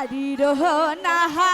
হারির নাহা